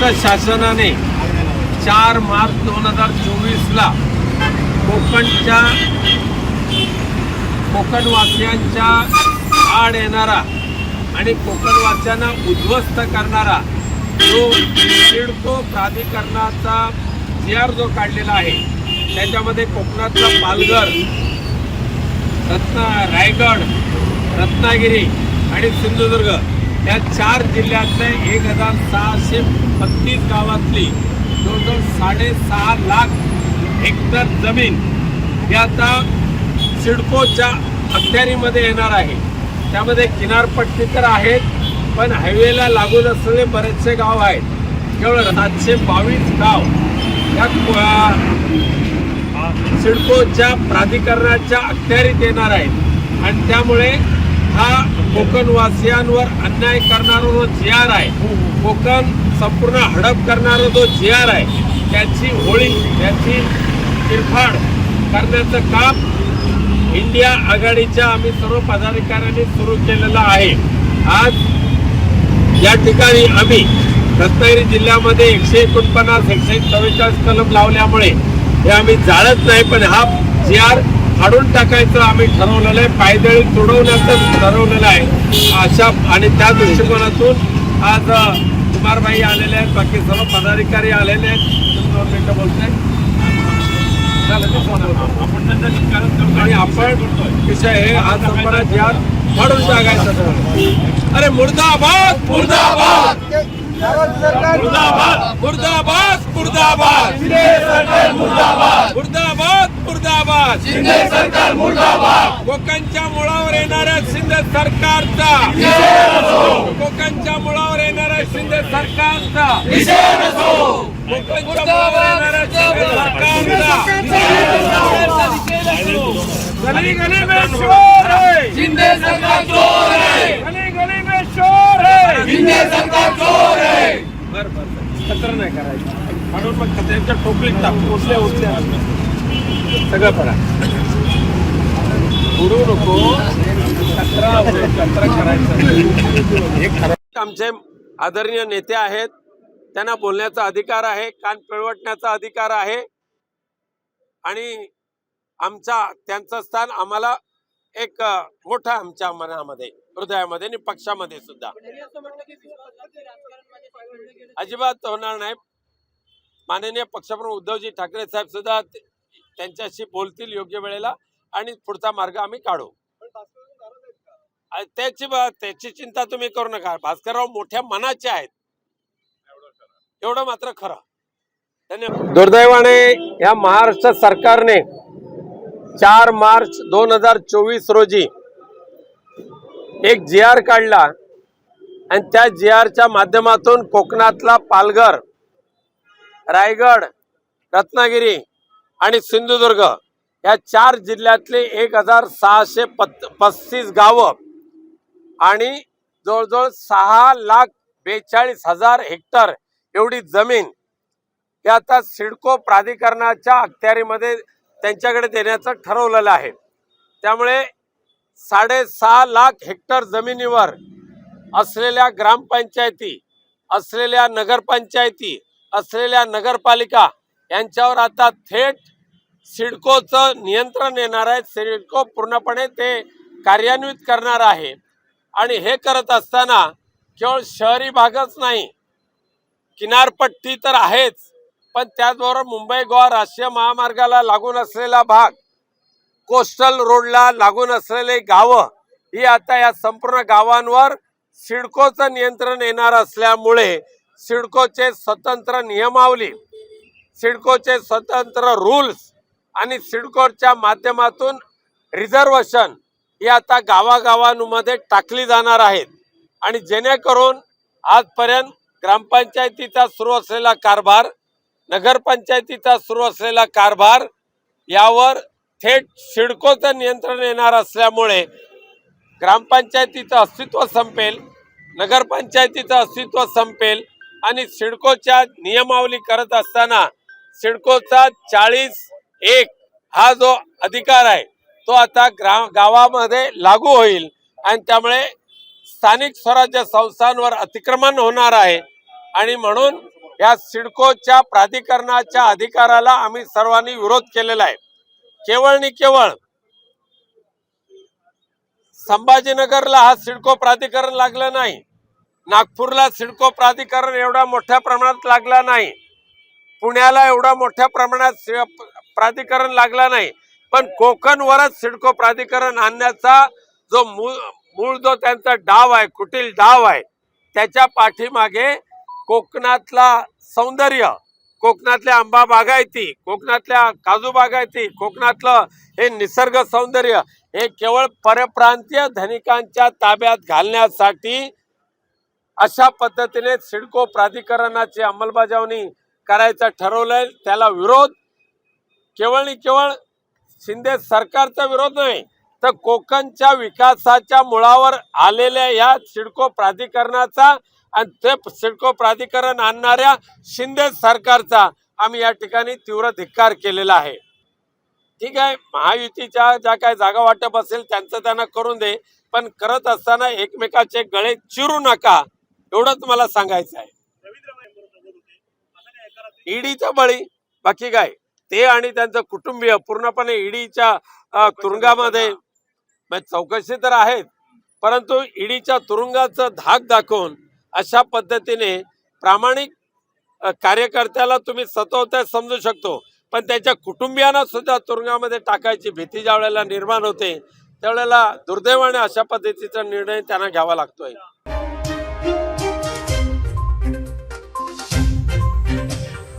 महाराष्ट्र शासनाने चार मार्च दोन हजार चोवीसला कोकणच्या कोकणवासियांच्या आड येणारा आणि कोकणवासियांना उद्ध्वस्त करणारा जो सिडको प्राधिकरणाचा जी आर जो काढलेला आहे त्याच्यामध्ये कोकणातला पालघर रत्ना रायगड रत्नागिरी आणि सिंधुदुर्ग या चार जिल्ह्यातल्या एक हजार सहाशे बत्तीस गावातली जवळजवळ साडेसहा लाख हेक्टर जमीन ही आता सिडकोच्या अखत्यारीमध्ये येणार आहे. त्यामध्ये किनारपट्टी तर आहेत पण हायवेला लागून असलेले बरेचसे गाव आहेत. केवळ सातशे बावीस गाव या सिडकोच्या प्राधिकरणाच्या अखत्यारीत येणार आहेत. आणि त्यामुळे हा कोकणवासियांवर अन्याय करणारा जो जी आर आहे कोकण संपूर्ण हडप करणारा जो जी आर आहे त्याची होळी त्याची तिरफाड करण्याचं काम इंडिया आघाडीच्या आम्ही सर्व पदाधिकाऱ्यांनी सुरू केलेलं आहे. आज या ठिकाणी आम्ही रत्नागिरी जिल्ह्यामध्ये एकशे एकोणपन्नास एकशे चव्वेचाळीस कलम लावल्यामुळे हे आम्ही जाळत नाही पण हा जी आर फाडून टाकायचं आम्ही ठरवलेलं आहे. पायदळी तुडवण्याचं ठरवलेलं आहे. अशा आणि त्या दृष्टिकोनातून आज कुमारबाई आलेले आहेत. बाकी सर्व पदाधिकारी आलेले आहेत. तुम्ही दोन मिनिटं बोलताय. झालं ते फोन? आणि आपण विषय हे आज फाडून टाकायचं अरे मुर्दाबाद मुर्दाबाद! मुर्दाबाद मुर्दाबाद मुर्दाबाद! मुर्दाबाद मुर्दाबाद. कोकणच्या मुळावर येणाऱ्या शिंदे सरकारचा. कोकणच्या मुळावर येणाऱ्या शिंदे सरकारचा. कोकणच्या मुळावर येणाऱ्या शिंदे सरकारचा. गली गली में शोर है शिंदे सरकार चोर है गली गली में शोर है शिंदे सरकार चोर है बर बर. खतर नाही करायचं म्हणून मग त्यांच्या टोपलीत टाक. उचल्या उचल्या सगळं पडा उडू नको. कचरा कचरा करायचं हे खरं आमचे आदरणीय नेते आहेत. त्यांना बोलण्याचा अधिकार आहे कान पिळवटण्याचा अधिकार आहे. आणि आमचा त्यांचं स्थान आम्हाला एक मोठा आमच्या मनामध्ये हृदयामध्ये आणि पक्षामध्ये सुद्धा. अजिबात होणार नाही. माननीय पक्षप्रमुख उद्धवजी ठाकरे साहेब सुद्धा त्यांच्याशी बोलतील योग्य वेळेला आणि पुढचा मार्ग आम्ही काढू. त्याची त्याची चिंता तुम्ही करू नका. भास्करराव मोठ्या मनाचे आहेत. एवढं मात्र खरं. धन्यवाद. दुर्दैवाने या महाराष्ट्र सरकारने चार मार्च दोन हजार चोवीस रोजी एक जी आर काढला आणि त्या जी आरच्या माध्यमातून कोकणातला पालघर रायगड रत्नागिरी आणि सिंधुदुर्ग या चार जिल्ह्यातले एक हजार सहाशे पत् पस्तीस गावं आणि जवळजवळ सहा लाख बेचाळीस हजार हेक्टर एवढी जमीन या आता सिडको प्राधिकरणाच्या अखत्यारीमध्ये त्यांच्याकडे देण्याचं ठरवलेलं आहे. त्यामुळे साडेसहा लाख हेक्टर जमिनीवर असलेल्या ग्रामपंचायती असलेल्या नगरपंचायती असलेल्या नगरपालिका यांच्यावर आता थेट सिडकोचं नियंत्रण येणार आहे. सिडको पूर्णपणे ते कार्यान्वित करणार आहे. आणि हे करत असताना केवळ शहरी भागच नाही किनारपट्टी तर आहेच पण त्याचबरोबर मुंबई गोवा राष्ट्रीय महामार्गाला लागून असलेला भाग कोस्टल रोडला लागून असलेले गावं ही आता या संपूर्ण गावांवर सिडकोचं नियंत्रण येणार असल्यामुळे सिडकोचे स्वतंत्र नियमावली सिडकोचे स्वतंत्र रूल्स आणि सिडकोच्या माध्यमातून रिझर्वेशन ही आता गावागावांमध्ये टाकली जाणार आहेत. आणि जेणेकरून आजपर्यंत ग्रामपंचायतीचा सुरू असलेला कारभार नगरपंचायतीचा सुरू असलेला कारभार यावर थेट सिडकोचं नियंत्रण येणार असल्यामुळे ग्रामपंचायतीचं अस्तित्व संपेल नगरपंचायतीचं अस्तित्व संपेल आणि सिडकोच्या नियमावली करत असताना सिडकोचा चाळीस एक हा जो अधिकार आहे तो आता ग्राम गावामध्ये लागू होईल. आणि त्यामुळे स्थानिक स्वराज्य संस्थांवर अतिक्रमण होणार आहे. आणि म्हणून या सिडकोच्या प्राधिकरणाच्या अधिकाराला आम्ही सर्वांनी विरोध केलेला आहे. केवळ नि केवळ संभाजीनगरला हा सिडको प्राधिकरण लागलं नाही. नागपूरला सिडको प्राधिकरण एवढ्या मोठ्या प्रमाणात लागला नाही. पुण्याला एवढा मोठ्या प्रमाणात प्राधिकरण लागला नाही. पण कोकणवरच सिडको प्राधिकरण आणण्याचा जो मूळ मूळ जो त्यांचा डाव आहे कुटील डाव आहे त्याच्या पाठीमागे कोकणातला सौंदर्य कोकणातल्या आंबा बागायती कोकणातल्या काजू बागायती कोकणातलं हे निसर्ग सौंदर्य हे केवळ परप्रांतीय धनिकांच्या ताब्यात घालण्यासाठी अशा पद्धतीने सिडको प्राधिकरणाची अंमलबजावणी करायचं ठरवलंय त्याला विरोध. केवळ आणि केवळ शिंदे सरकारचा विरोध नाही तर कोकणच्या विकासाच्या मुळावर आलेल्या या सिडको प्राधिकरणाचा आणि ते सिडको प्राधिकरण आणणाऱ्या शिंदे सरकारचा आम्ही या ठिकाणी तीव्र धिक्कार केलेला आहे. ठीक आहे महायुतीच्या ज्या काय जागा वाटप असेल त्यांचं त्यांना करून दे पण करत असताना एकमेकाचे गळे चिरू नका एवढंच मला सांगायचं आहे. ईडीचा बळी. बाकी काय? ते आणि त्यांचं कुटुंबीय पूर्णपणे ईडीच्या तुरुंगामध्ये. चौकशी तर आहेत. परंतु ईडीच्या तुरुंगाचं धाक दाखवून अशा पद्धतीने प्रामाणिक कार्यकर्त्याला तुम्ही सतवताय समजू शकतो. पण त्याच्या कुटुंबियांना सुद्धा तुरुंगामध्ये टाकायची भीती ज्या वेळेला निर्माण होते त्यावेळेला दुर्दैवाने अशा पद्धतीचा निर्णय त्यांना घ्यावा लागतोय.